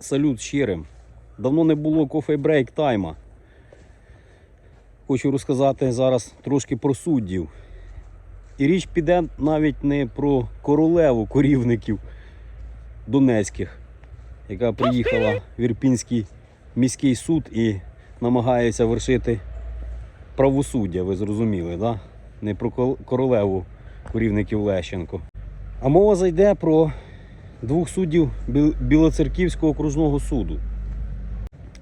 салют щирим. Давно не було кофе-брейк тайма. Хочу розказати зараз трошки про суддів. І річ піде навіть не про королеву корівників донецьких, яка приїхала в Ірпінський міський суд і намагається вершити правосуддя, ви зрозуміли, да? не про королеву корівників Лещенко. А мова зайде про двох суддів Білоцерківського окружного суду,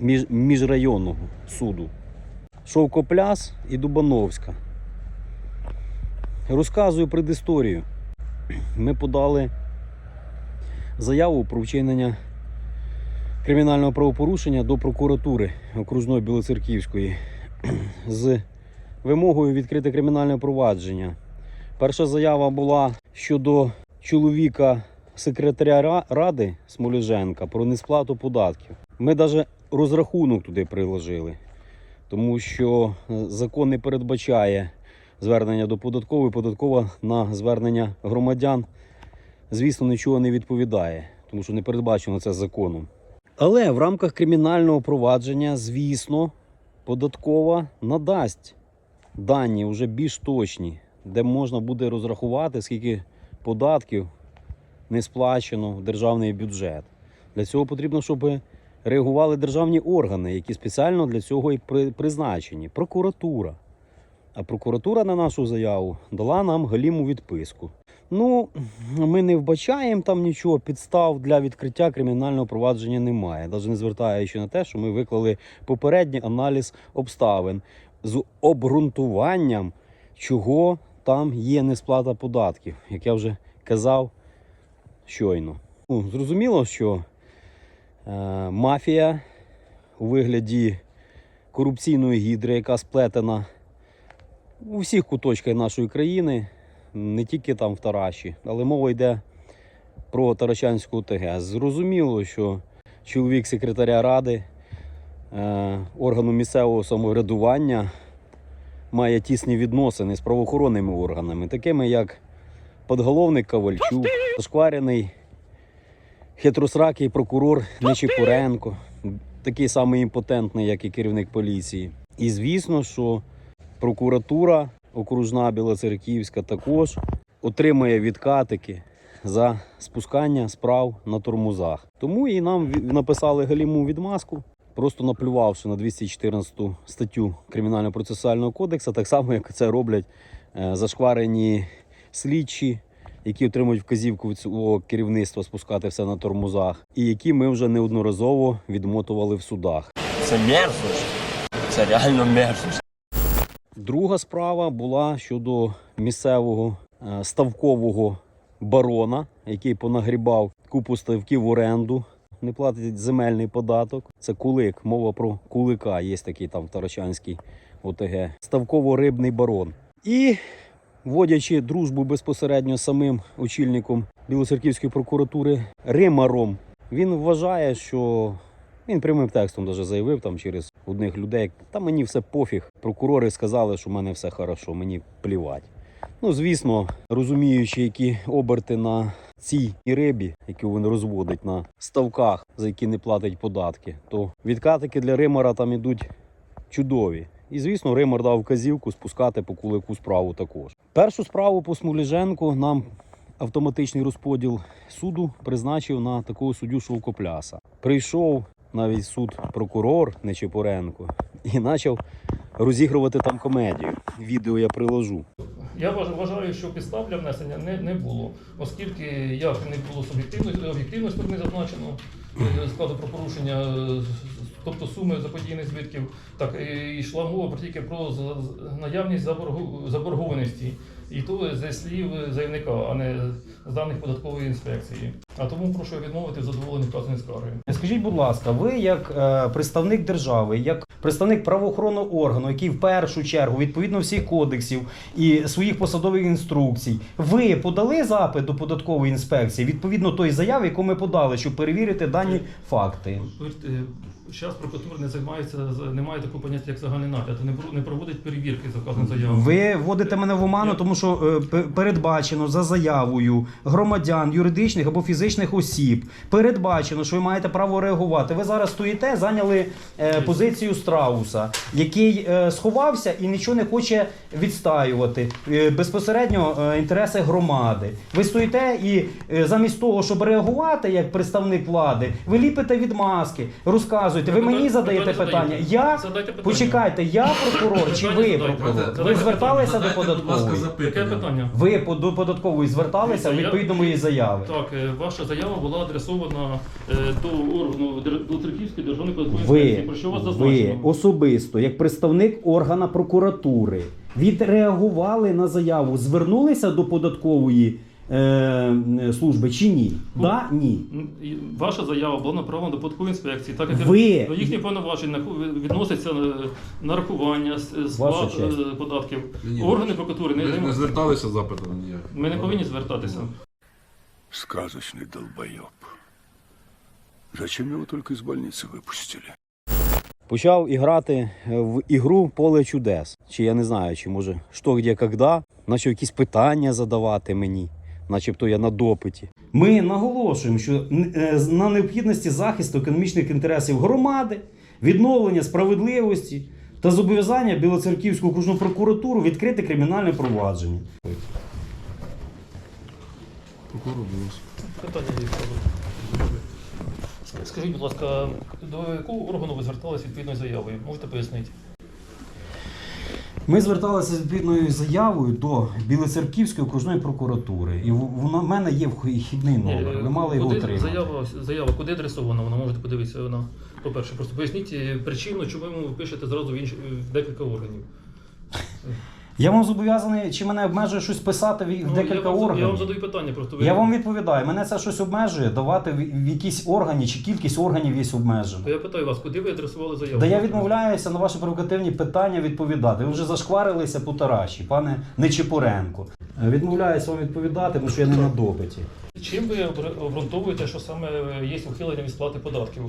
між, міжрайонного суду. Шовкопляс і Дубановська. Розказую предісторію. Ми подали заяву про вчинення кримінального правопорушення до прокуратури окружної Білоцерківської з вимогою відкрити кримінальне провадження. Перша заява була щодо чоловіка секретаря ради Смоліженка про несплату податків. Ми навіть розрахунок туди приложили, тому що е, закон не передбачає звернення до податкової. Податкова на звернення громадян, звісно, нічого не відповідає, тому що не передбачено це законом. Але в рамках кримінального провадження, звісно, податкова надасть дані вже більш точні, де можна буде розрахувати, скільки податків не сплачено в державний бюджет. Для цього потрібно, щоб реагували державні органи, які спеціально для цього і при- призначені. Прокуратура. А прокуратура на нашу заяву дала нам галіму відписку. Ну, ми не вбачаємо там нічого, підстав для відкриття кримінального провадження немає, навіть не звертаючи на те, що ми виклали попередній аналіз обставин з обґрунтуванням, чого там є несплата податків, як я вже казав щойно. Ну, зрозуміло, що е, мафія у вигляді корупційної гідри, яка сплетена у всіх куточках нашої країни, не тільки там в Тараші, але мова йде про Таращанську ОТГ. Зрозуміло, що чоловік секретаря ради е, органу місцевого самоврядування має тісні відносини з правоохоронними органами, такими як подголовник Ковальчук, зашкварений хитросракий прокурор Нечипуренко, такий самий імпотентний, як і керівник поліції. І звісно, що прокуратура окружна Білоцерківська також отримає відкатики за спускання справ на тормозах. Тому і нам написали галіму відмазку, просто наплювавши на 214 статтю Кримінального процесуального кодексу, так само як це роблять е, зашкварені слідчі, які отримують вказівку від свого керівництва спускати все на тормозах, і які ми вже неодноразово відмотували в судах. Це мерзость. Це реально мерзость. Друга справа була щодо місцевого е, ставкового барона, який понагрібав купу ставків в оренду, не платить земельний податок. Це кулик. Мова про кулика. Є такий там в Таращанській ОТГ. Ставково-рибний барон. І вводячи дружбу безпосередньо з самим очільником Білоцерківської прокуратури Римаром, він вважає, що він прямим текстом даже заявив там через одних людей. Та мені все пофіг. Прокурори сказали, що в мене все хорошо, мені плівать. Ну, звісно, розуміючи, які оберти на цій рибі, яку він розводить на ставках, за які не платить податки, то відкатики для Римара там ідуть чудові. І звісно, Римар дав вказівку спускати по кулику справу також. Першу справу по Смоліженку нам автоматичний розподіл суду призначив на такого суддю Шовкопляса. Прийшов навіть суд прокурор Нечипоренко і почав розігрувати там комедію. Відео я приложу. Я вваж- вважаю, що підстав для внесення не, не було, оскільки як не було суб'єктивної об'єктивної сторони зазначено е, складу про порушення, е, тобто суми заподіяних збитків, так і йшла мова про тільки про наявність заборгу- заборгованості. І то зі слів заявника, а не з даних податкової інспекції. А тому прошу відмовити в задоволенні вказаної скарги. Скажіть, будь ласка, ви як е, представник держави, як представник правоохоронного органу, який в першу чергу відповідно всіх кодексів і своїх посадових інструкцій, ви подали запит до податкової інспекції відповідно тої заяви, яку ми подали, щоб перевірити дані факти. Зараз прокуратура не займається, немає такого поняття, як загальний нагляд, не, проводить перевірки за вказану заяву. Ви вводите мене в оману, тому що е, передбачено за заявою громадян, юридичних або фізичних осіб. Передбачено, що ви маєте право реагувати. Ви зараз стоїте, зайняли е, позицію страуса, який е, сховався і нічого не хоче відстаювати безпосередньо інтереси громади. Ви стоїте і замість того, щоб реагувати як представник влади, ви ліпите відмазки, розказуєте. Ви мені задаєте питання. Я Задайте питання. почекайте, я прокурор чи ви прокурор? Ви зверталися до податкової? Яке питання? Ви по- до податкової зверталися відповідно моєї заяви. Так, е, ваша заява була адресована е, до органу Церківської державної податкової про що вас ви особисто, як представник органа прокуратури, відреагували на заяву, звернулися до податкової е, служби чи ні? Ну, Да, ні. М, і Ваша заява була направлена до податкової інспекції, так як Ви- до їхніх повноважень наху- відноситься е, нарахування, с- сплат Ваша честь. е, податків. Ні. Органи прокуратури не, Ви ж не не зверталися з запитом ніяк. ми не повинні звертатися. Сказочный долбоеб. Зачем его только из больницы выпустили? Почав іграти в ігру Поле чудес. Чи я не знаю, чи може що, де, когда. Почав якісь питання задавати мені, начебто я на допиті. Ми наголошуємо, що е, на необхідності захисту економічних інтересів громади, відновлення справедливості та зобов'язання Білоцерківську окружну прокуратуру відкрити кримінальне провадження. Питання Скажіть, будь ласка, до якого органу ви зверталися відповідною заявою? Можете пояснити? Ми зверталися з відповідною заявою до Білоцерківської окружної прокуратури. І в- вона в мене є вхідний номер. Ви мали його куди- отримати. Заява, заява куди адресована? Вона можете подивитися. Вона, по-перше, просто поясніть е, причину, чому ви пишете зразу в, інш... в декілька органів. Я вам зобов'язаний, чи мене обмежує щось писати в, в Ну, декілька я, вам, органів? я вам задаю питання, просто ви. Я вам відповідаю, мене це щось обмежує, давати в, в якісь органи, чи кількість органів є обмежена. То я питаю вас, куди ви адресували заяву? Да я відмовляюся на ваші провокативні питання відповідати. Ви вже зашкварилися по тараші, пане Нечипоренко. Е, Відмовляюся вам відповідати, тому що я не на допиті. Чим ви обр- обґрунтовуєте, що саме є ухилення від сплати податків?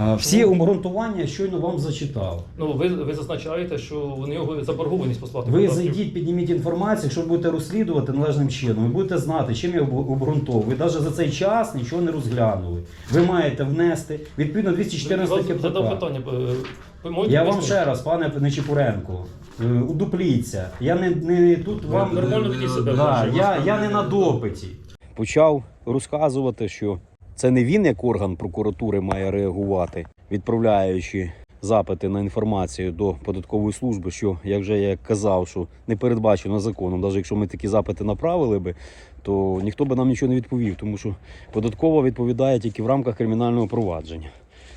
Е, Всі обґрунтування щойно вам зачитав. Ну, ви, ви зазначаєте, що у нього заборгованість по сплаті Ви зайдіть, підніміть інформацію, якщо ви будете розслідувати належним чином, ви будете знати, чим я об- обґрунтовую. Ви навіть за цей час нічого не розглянули. Ви маєте внести відповідно Я 214 вас задав КПК. питання. е, Ви можете Я вам пояснити? ще раз, пане Нечипуренко, е, удупліться. Я не, не тут вам Нормально ведіть себе. Да, я, я не на допиті. Почав розказувати, що це не він, як орган прокуратури, має реагувати, відправляючи запити на інформацію до податкової служби, що як вже я казав, що не передбачено законом. Навіть якщо ми такі запити направили би, то ніхто би нам нічого не відповів, тому що податкова відповідає тільки в рамках кримінального провадження.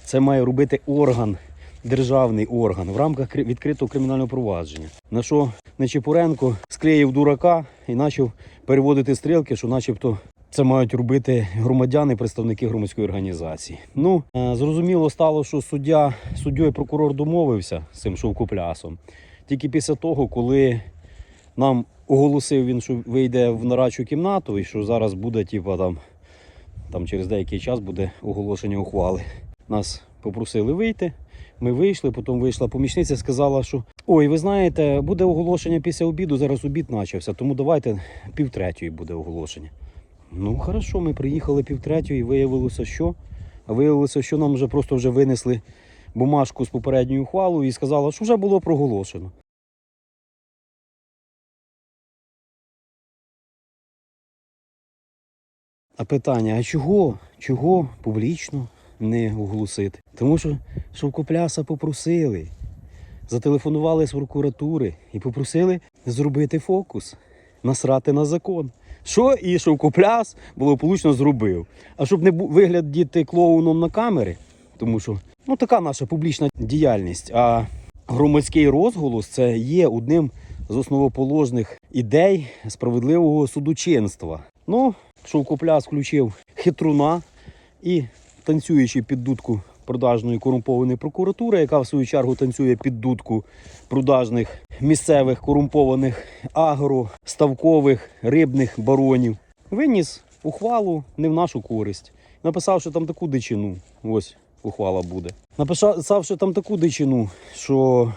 Це має робити орган. Державний орган в рамках відкритого кримінального провадження. На що Нечипуренко склеїв дурака і почав переводити стрілки, що начебто це мають робити громадяни, представники громадської організації. Ну е, зрозуміло стало, що суддя, і прокурор домовився з цим шовкоплясом. Тільки після того, коли нам оголосив він, що вийде в нарадчу кімнату, і що зараз буде, типа там, там через деякий час буде оголошення ухвали. Нас попросили вийти. Ми вийшли, потім вийшла помічниця, сказала, що ой, ви знаєте, буде оголошення після обіду, зараз обід почався, тому давайте півтретьої буде оголошення. Ну, хорошо, ми приїхали півтретьої, і виявилося, що? А виявилося, що нам вже просто вже винесли бумажку з попередньою ухвалою і сказали, що вже було проголошено. А питання: а чого? Чого публічно не оголосити? Тому що Шовкопляса попросили, зателефонували з прокуратури і попросили зробити фокус, насрати на закон. Що і Шовкопляс благополучно зробив. А щоб не вигляд діти клоуном на камери, тому що ну така наша публічна діяльність. А громадський розголос це є одним з основоположних ідей справедливого судочинства. Ну, Шовкопляс включив хитруна і танцюючи під дудку продажної корумпованої прокуратури, яка в свою чергу танцює під дудку продажних місцевих корумпованих агро, ставкових, рибних баронів, виніс ухвалу не в нашу користь. Написав, що там таку дичину. Ось ухвала буде. Написав, що там таку дичину, що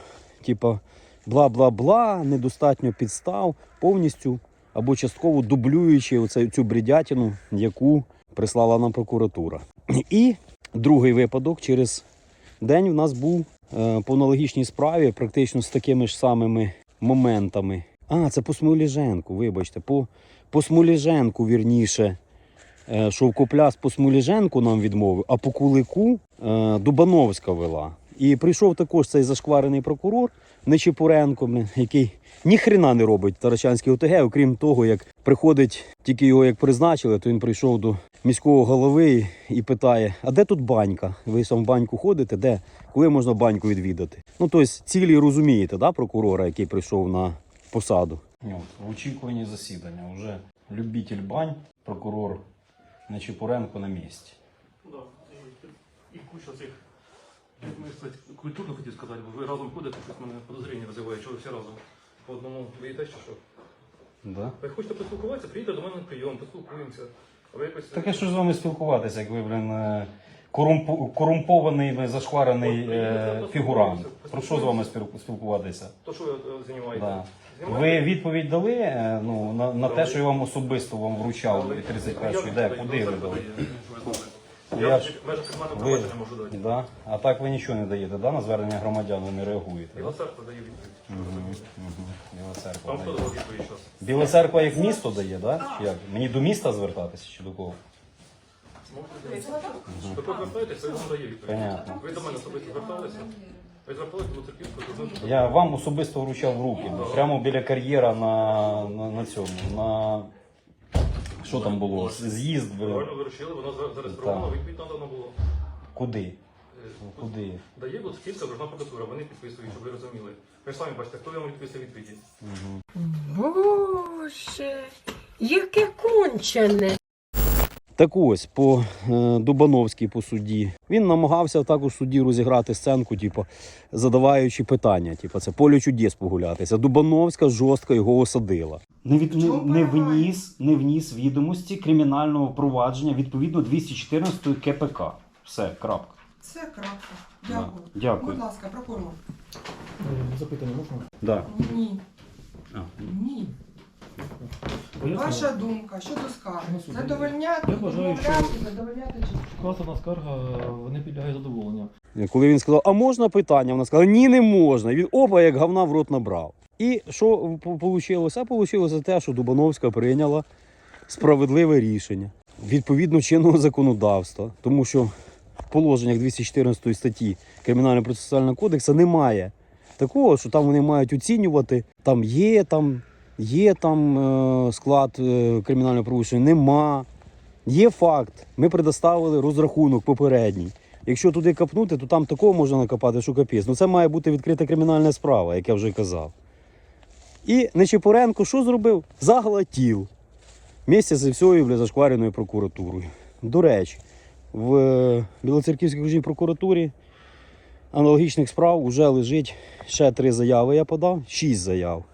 типа бла-бла-бла, недостатньо підстав, повністю або частково дублюючи оце, цю бредятину, яку прислала нам прокуратура. І другий випадок через день в нас був е, по аналогічній справі, практично з такими ж самими моментами. А, це по Смоліженку, вибачте, по, по Смоліженку, вірніше. Е, Шовкопляс по Смоліженку нам відмовив, а по Кулику е, Дубановська вела. І прийшов також цей зашкварений прокурор Нечипуренко, блін, який ніхрена не робить Тарачанський ОТГ, окрім того, як приходить, тільки його як призначили, то він прийшов до міського голови і питає: а де тут банька? Ви сам в баньку ходите? Де? Коли можна баньку відвідати? Ну, тобто, цілі розумієте, да, прокурора, який прийшов на посаду. В очікуванні засідання вже любитель бань, прокурор Нечипуренко на місці. І куча цих. Ми кстати, культурно хотів сказати, бо ви разом ходите, щось мене подозріння визиває, що ви всі разом по одному боїтесь чи що? Да? Ви хочете поспілкуватися, приїдьте до мене на прийом, поспілкуємося. А якось. Так я що з вами спілкуватися, як ви, блін, е, корумпу- корумпований, блін, зашкварений е, фігурант. Про що з вами спіл- спілкуватися? То що ви е, займаєте? Да. Ви відповідь дали е, ну, на, на те, що я вам особисто вам вручав 31-ї, де, куди ви дали? Я ж- межах кримінального Ви, провадження можу дати. да? А так ви нічого не даєте, да? на звернення громадян ви не реагуєте. Біла церква дає відповідь. Біла церква Вам хто дає. відповідь зараз? Біла церква як місто дає, да? Чи як? Мені до міста звертатися чи до кого? Ви повертаєтеся, він дає відповідь. Понятно. Ви до мене особисто зверталися? Ви зверталися до Церківського до Я вам особисто вручав в руки, прямо біля кар'єра на, на, на цьому. На що там було? З'їзд. ви- Правильно вирішили, воно за- зареєстровано, відповідь надано було. Куди? Е, Куди? Дає Луцьківська дружна прокуратура, вони підписують, щоб ви розуміли. Ви ж самі бачите, хто вам відписує відповіді. Боже, яке кончене. Так ось, по е, Дубановській по суді. Він намагався також суді розіграти сценку, типу, задаваючи питання. Типу, це поле чудес погулятися. Дубановська жорстко його осадила. Не, від, не, не, вніс, не вніс відомості кримінального провадження відповідно 214 КПК. Все, крапка. Це крапка. Дякую. Да, дякую. Будь ласка, прокурор. Запитання можна? Да. Ні. Ваша думка щодо скарги. Ну, Задовольняти, я вважаю, що- відмовляти, задовольняти чи Вказана скарга не підлягає задоволенню. Коли він сказав, а можна питання? Вона сказала, ні, не можна. І Він опа, як говна в рот набрав. І що вийшло? А вийшло те, що Дубановська прийняла справедливе рішення відповідно чинного законодавства, тому що в положеннях 214 статті Кримінального процесуального кодексу немає такого, що там вони мають оцінювати, там є там, є там е, склад е, кримінального правопорушення, нема. Є факт, ми предоставили розрахунок попередній. Якщо туди копнути, то там такого можна накопати, що капець. Ну це має бути відкрита кримінальна справа, як я вже казав. І Нечипоренко що зробив? Заглотів. Місце зі всією зашквареною прокуратурою. До речі, в е, Білоцерківській окружній прокуратурі аналогічних справ вже лежить ще три заяви. Я подав, шість заяв.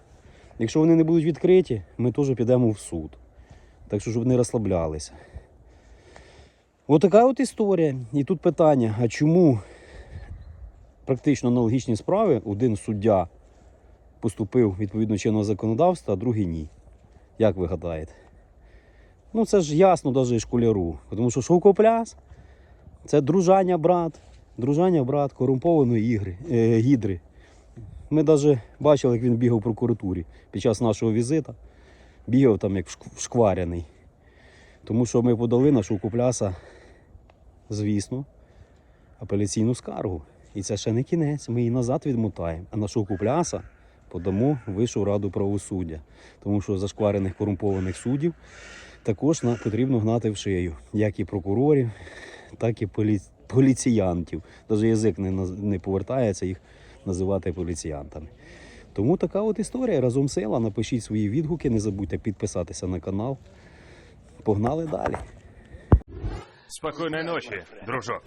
Якщо вони не будуть відкриті, ми теж підемо в суд. Так що, щоб не розслаблялися. Отака от історія. І тут питання: а чому практично аналогічні справи один суддя поступив відповідно чинного законодавства, а другий ні? Як ви гадаєте? Ну це ж ясно навіть школяру. Тому що шовкопляс це дружання брат, дружання брат корумпованої ігри, е, гідри. Ми навіть бачили, як він бігав в прокуратурі під час нашого візита. Бігав там як вшк- Тому що ми подали на Шовкопляса, звісно, апеляційну скаргу. І це ще не кінець, ми її назад відмотаємо. А на Шовкопляса подамо в Вищу раду правосуддя. Тому що зашкварених корумпованих суддів також потрібно гнати в шию, як і прокурорів, так і полі, поліціянтів. Навіть язик не, не повертається їх називати поліціянтами. Тому така от історія. Разом села. Напишіть свої відгуки, не забудьте підписатися на канал. Погнали далі. Спокійної ночі, дружок.